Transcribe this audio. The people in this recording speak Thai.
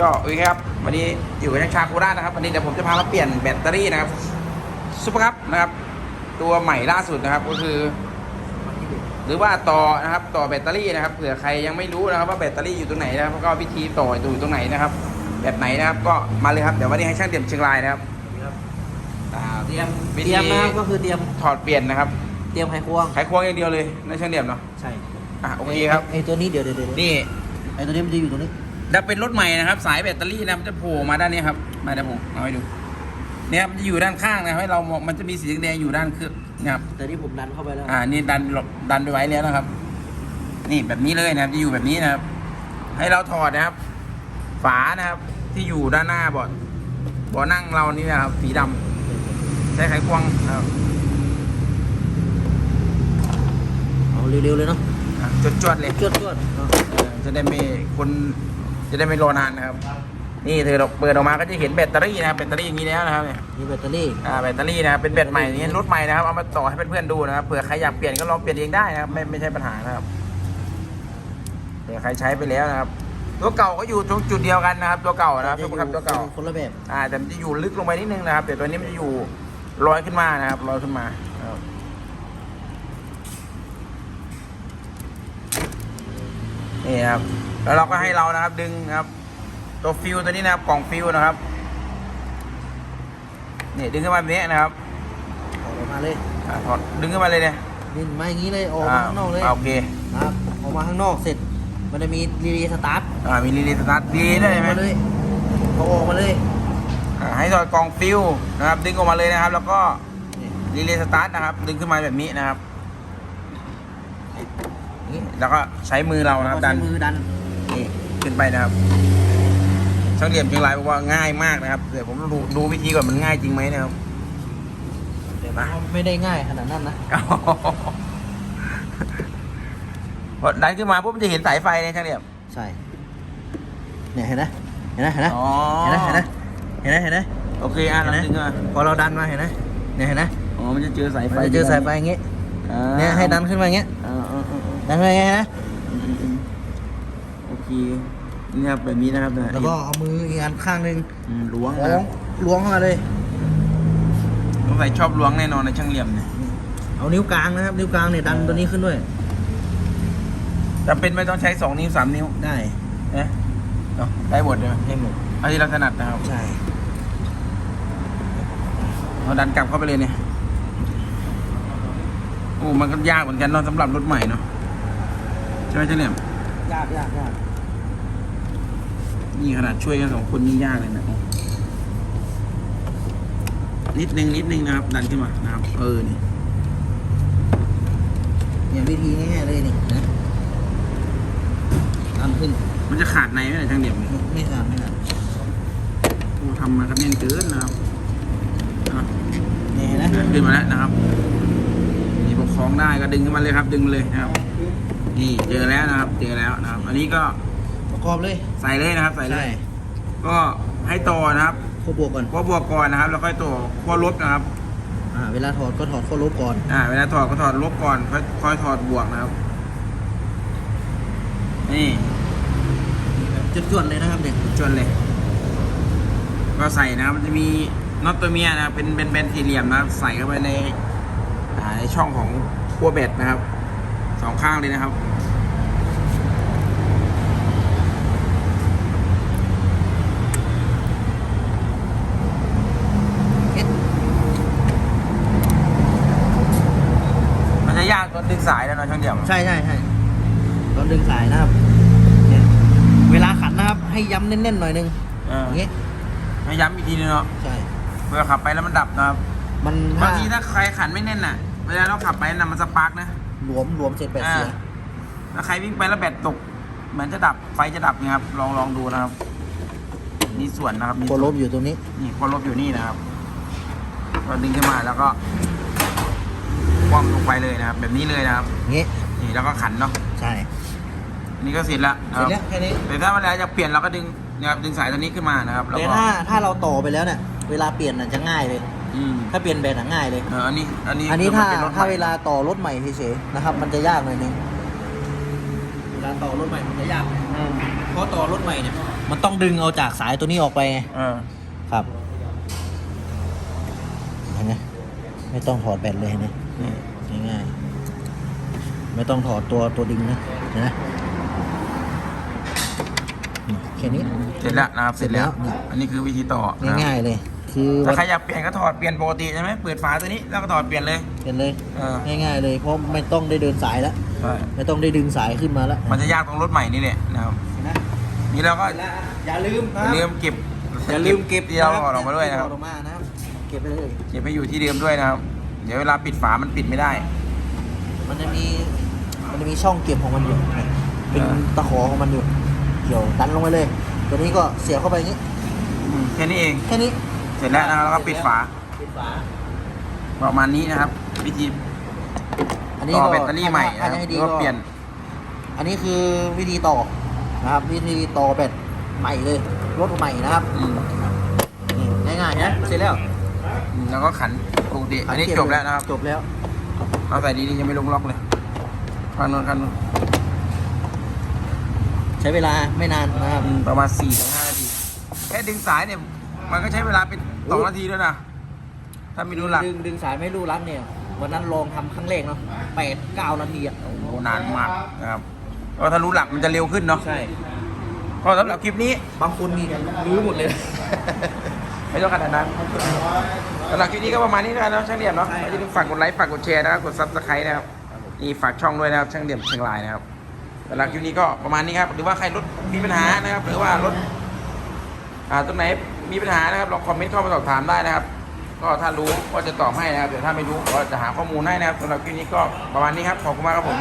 ก็โอเคครับ วันนี้อยู่กับช่างชาโคราชนะครับ วันนี้เดี๋ยวผมจะพามาเปลี่ยนแบตเตอรี่นะครับซุปเปอร์คัพนะครับ ตัวใหม่ล่าสุดนะครับก็คือ หรือว่าต่อนะครับต่อแบตเตอรี่นะครับเผื่อใครยังไม่รู้นะครับว่าแบตเตอรี่อยู่ตรงไหนนะครับแล้วก็วิธีต่ออยู่ตรงไหนนะครับ แบบไหนนะครับก็มาเลยครับเดี๋ยววันนี้ให้ช่างเดี่ยมเชียงรายนะครับอ่าเตรียมวิธีเตรียมนะครับก็คือเตรียมถอดเปลี่ยนนะครับ เตรียมไขควงไขควงอย่างเดียวเลยนะช่างเดี่ยมเนาะใช่อะโอเคครับไอตัวนี้เดี๋ยวเดี๋ยวเดี๋ยวนี่ไอตัวนี้มันจะอยู่ตรงนี้ ถ้าเป็นรถใหม่นะครับ สายแบตเตอรี่นะมันจะโผล่มาด้านนี้ครับมาเดี๋ยวผมเอาให้ดูเนี่ยครับมันจะอยู่ด้านข้างนะครับให้เรามองมันจะมีสีแดงๆอยู่ด้านเครื่องนะครับ แต่นี่ผมดันเข้าไปแล้ว อ่า นี่ดันดันไปไว้แล้วนะครับ นี่แบบนี้เลยนะครับจะอยู่แบบนี้นะครับ ให้เราถอดนะครับ ฝานะครับ ที่อยู่ด้านหน้าเบอดเบอนั่งเรานี่นะครับสีดำใช้ไขควงนะครับเอาเร็วๆเลยเนาะอะจวดๆเลยจวดจวดๆเนาะเออจะได้ไม่คน จะได้ไม่รอนานนะครับ นี่เธอเปิดออกมาก็จะเห็นแบตเตอรี่นะครับแบตเตอรี่อย่างนี้แล้วนะครับเนี่ยนี่แบตเตอรี่อ่าแบตเตอรี่นะครับเป็นแบตใหม่นี่รถใหม่นะครับเอามาต่อให้เพื่อนๆดูนะครับเผื่อใครอยากเปลี่ยนก็ลองเปลี่ยนเองได้นะครับไม่ไม่ใช่ปัญหานะครับเผื่อใครใช้ไปแล้วนะครับ ตัวเก่าก็อยู่ตรงจุดเดียวกันนะครับ ตัวเก่านะครับทุกคนครับตัวเก่าคนละแบบอ่าแต่มันจะอยู่ลึกลงไปนิดนึงนะครับแต่ตัวนี้มันจะอยู่ลอยขึ้นมานะครับลอยขึ้นมานะครับนี่ครับ แล้วเราก็ให้เรานะครับดึงนะครับตัวฟิวตัวนี้นะครับกล่องฟิวนะครับนี่ดึงขึ้นมาแบบนี้นะครับออกมาเลยอ่าถอดดึงขึ้นมาเลยเนี่ยนี่มาอย่างนี้เลยออกมาข้างนอกเลยาโอเคนะครับออกมาข้างนอกเสร็จ มันจะมีรีเลย์สตาร์ทอ่ามีรีเลย์สตาร์ทรีเลย์ได้ไหมมาเลยเอาออกมาเลยอ่าให้ถอดกล่องฟิวนะครับดึงออกมาเลยนะครับ แล้วก็นี่รีเลย์สตาร์ทนะครับ ดึงขึ้นมาแบบนี้นะครับนี่แล้วก็ใช้มือเรานะครับดันใช้มือดันนี่ ขึ้นไปนะครับช่างเหลี่ยมเชียงรายบอกว่าง่ายมากนะครับเดี๋ยวผมดูดูวิธีก่อนมันง่ายจริงไหมนะครับแต่มันก็ไม่ได้ง่ายขนาดนั้นนะพอดันขึ้นมาปุ๊บมันจะเห็นสายไฟเลยช่างเหลี่ยมใช่เนี่ยเห็นไหมเห็นไหมเห็นไหมอ๋อเห็นไหมเห็นไหมเห็นไหมเห็นไหมโอเคอะเราดึงมาพอเราดันมาเห็นไหมเนี่ยเห็นไหมอ๋อมันจะเจอสายไฟมันจะเจอสายไฟอย่างงี้อ่าเนี่ยให้ดันขึ้นมาอย่างเงี้ยอ่าอ่าอ่าอ่าดันขึ้นมาอย่างเงี้ยนะอืมอืมอืมโอเค นี่ครับแบบนี้นะครับเนี่ยแล้วก็เอามืออีกอันข้างหนึงอืมล้วงล้วนะงล้วงเข้ามาเลยสงสัยชอบล้วงแน่นอนในะช่างเหลี่ยมเนี่ยเอานิ้วกลางนะครับ นิ้วกลางเนี่ยดันตัวนี้ขึ้นด้วยจำเป็นไม่ต้องใช้สองนิ้วสามนิ้วได้นะเนาะได้หมดเลยให้หมดเอาที่เราถนัดนะครับใช่เราดันกลับเข้าไปเลยเนี่ยโอ้มันก็ยากเหมือนกันเนาะสำหรับรถใหม่เนาะใช่ไหมเจ้าเหลี่ยมยากยากยาก นี่ขนาดช่วยกันสองคนนี่ยากเลยนะโอ้นิดนึงนิดนึงนะครับ ดันขึ้นมานะครับ เออนี่เนี่ยวิธีง่ายๆเลยนี่นะดันขึ้น มันจะขาดในไหมเนี่ยช่างเหลี่ยมเนี่ยไม่ขาดไม่ขาดโอ้ทำมาครับแน่นเกินนะครับอะเนี่ยเห็นไหมขึ้นมาแล้วนะครับนี่ปกคล้องได้ก็ดึงขึ้นมาเลยครับ ดึงมาเลยนะครับ นี่เจอแล้วนะครับ เจอแล้วนะครับ อันนี้ก็ ประกอบเลยใส่เลยนะครับใส่เลยก็ให้ต่อนะครับข้อบวกก่อนขั้วบวกก่อนนะครับ แล้วค่อยต่อขั้วลบนะครับ อ่าเวลาถอดก็ถอดข้อลบก่อน อ่าเวลาถอดก็ถอดลบก่อนค่อยค่อยถอดบวกนะครับ นี่จุดจวนๆเลยนะครับเนี่ยจนเลย ก็ใส่นะครับมันจะมีน็อตตัวเมียนะครับเป็นเป็นเป็นสี่เหลี่ยมนะครับ ใส่เข้าไปในอ่าในช่องของขั้วเบ็ดนะครับสองข้างเลยนะครับ เอ็ด มันจะยากตอนดึงสายแล้วเนอะ ช่างเดี่ยวใช่ใช่ใช่ตอนดึงสายนะครับเนี่ยเวลาขันนะครับ ให้ย้ำแน่นๆหน่อยนึงเอออย่างงี้ให้ย้ำอีกทีนึงเนาะใช่เพื่อขับไปแล้วมันดับนะครับมันบางทีถ้าใครขันไม่แน่นน่ะ เวลาเราขับไปน่ะมันสปาร์กนะหลวมหลวมเสร็จแปดเสียอ่าถ้าใครวิ่งไปแล้วแบตตกเหมือนจะดับไฟจะดับเนี่ยครับ ลองลองดูนะครับนี่ส่วนนะครับมีโคลบอยู่ตรงนี้ นี่คนลบอยู่นี่นะครับก็ดึงขึ้นมาแล้วก็ คว่ำลงไปเลยนะครับ แบบนี้เลยนะครับ งี้นี่แล้วก็ขันเนาะใช่นี่ก็เสร็จแล้วนะเสร็คจรับแล้วแค่นี้ แต่ถ้าเวลาจะเปลี่ยนเราก็ดึงนะครับดึงสายตัวนี้ขึ้นมานะครับแล้วแต่ก็ถ้าถ้าเราต่อไปแล้วเนี่ยเวลาเปลี่ยนน่ะจะง่ายเลย อืมถ้าเปลี่ยนแบตอะง่ายเลย เอออันนี้อันนี้อันนี้คืถ้ามัป็นรถถ้าใหม่เวลาต่อรถใหม่เฉยๆนะครับ มันจะยากหน่อยนึงเวลาต่อรถใหม่มันจะยากอืมเพราะต่อรถใหม่เนี่ยมันต้องดึงเอาจากสายตัวนี้ออกไปไงเออครับเห็นไหมไม่ต้องถอดแบตเลยเห็นไหม นี่ง่ายๆ ไม่ต้องถอดตัวตัวดึงนะเห็นไหมนี่แค่นี้ เสร็จแล้วนะครับเสร็จแล้วเสร็จแล้ว อันนี้คือวิธีต่อนะครับง่ายๆเลย คือถ้าใครอยากเปลี่ยนก็ถอดเปลี่ยนปกติใช่ไหมเปิดฝาตัวนี้แล้วก็ถอดเปลี่ยนเลย เป็นเลยเออง่ายๆเลยเพราะไม่ต้องได้เดินสายแล้วใช่ไม่ต้องได้ดึงสายขึ้นมาแล้วมันจะยากตรงรถใหม่นี่แหละนะครับเห็นไหมนี่เราก็อย่าลืมอย่าลืมเก็บอย่าลืมเก็บที่เราถอดออกมาด้วยนะครับถอดออกมานะครับเก็บไปเลยเก็บไปอยู่ที่เดิมด้วยนะครับ เดี๋ยวเวลาปิดฝามันปิดไม่ได้ มันจะมีมันจะมีช่องเก็บของมันอยู่เนี่ยเป็นอ่าตะขอของมันอยู่เกี่ยวดันลงไปเลย ตัวนี้ก็เสียบเข้าไปอย่างนี้อืมแค่นี้เอง แค่นี้เสร็จแล้วนะครับแล้วก็ปิดฝา ปิดฝาประมาณนี้นะครับ วิธีอันนี้ต่อก็แบตเตอรี่ใหม่นะคถ้ารับจะให้หดีรือว่าก็เปลี่ยนอันนี้คือวิธีต่อนะครับ วิธีต่อแบตใหม่เลยรถใหม่นะครับอืม นี่ง่ายๆนะเสร็จแล้วอืม แล้วก็ขันปกติอันนี้จบแล้วนะครับจบแล้วเอาใส่ดีๆยังไม่ลงล็อกเลยข้างโน้นข้างโน้นใช้เวลาไม่นานนะครับอืมประมาณ4ี่ถึงห้านาทีแค่ดึงสายเนี่ย มันก็ใช้เวลาเป็นสองนาทีแล้วนะถ้าไม่รู้หลักดึงดึงสายไม่รู้รัดเนี่ยวันนั้นลองทำครั้งแรกเนาะแปดเก้านาทีอะโอ้โหนานมากนะครับก็ถ้ารู้หลักมันจะเร็วขึ้นเนาะใช่ก็สำหรับคลิปนี้บางคนนี่รู้หมดเลย ไม่ต้องขนาดนั้นสำหรับคลิปนี้ก็ประมาณนี้แล้วกันเนาะช่างเดี่ยมเนาะใช่ครับอย่าลืมฝากกดไลค์ฝากกดแชร์นะครับกดซับสไครต์นะครับนี่ฝากช่องด้วยนะครับช่างเดี่ยมเชียงรายนะครับสำหรับคลิปนี้ก็ประมาณนี้ครับหรือว่าใครรถมีปัญหานะครับ หรือว่ารถอ่าตรงไหนมีปัญหานะครับลองคอมเมนต์เข้ามาสอบถามได้นะครับ ก็ถ้ารู้ก็จะตอบให้นะครับแต่ถ้าไม่รู้ก็จะหาข้อมูลให้นะครับสำหรับคลิปนี้ก็ประมาณนี้ครับขอบคุณมากครับผม